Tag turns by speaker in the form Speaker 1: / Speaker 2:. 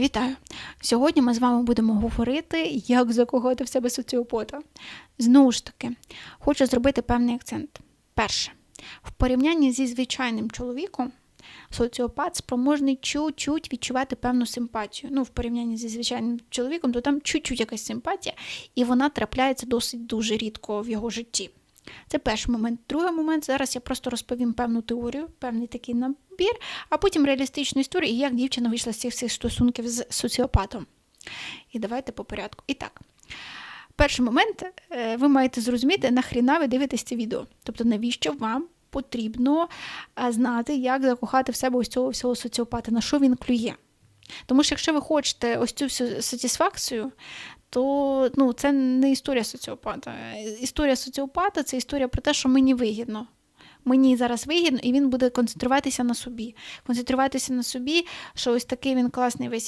Speaker 1: Вітаю! Сьогодні ми з вами будемо говорити, як закохати в себе соціопата. Знову ж таки, хочу зробити певний акцент. Перше, в порівнянні зі звичайним чоловіком, соціопат спроможний чуть-чуть відчувати певну симпатію. Ну, в порівнянні зі звичайним чоловіком, то там чуть-чуть якась симпатія, і вона трапляється досить дуже рідко в його житті. Це перший момент. Другий момент зараз я просто розповім певну теорію, певний такий набір, а потім реалістичну історію, і як дівчина вийшла з цих всіх стосунків з соціопатом. І давайте по порядку. І так, перший момент, е, ви маєте зрозуміти, нахріна ви дивитесь це відео. Тобто, навіщо вам потрібно е, знати, як закохати в себе ось цього всього соціопата, на що він клює. Тому що якщо ви хочете ось цю всю сатисфакцію, то ну, це не історія соціопата. Історія соціопата це історія про те, що мені вигідно. Мені зараз вигідно, і він буде концентруватися на собі. Концентруватися на собі, що ось такий він класний весь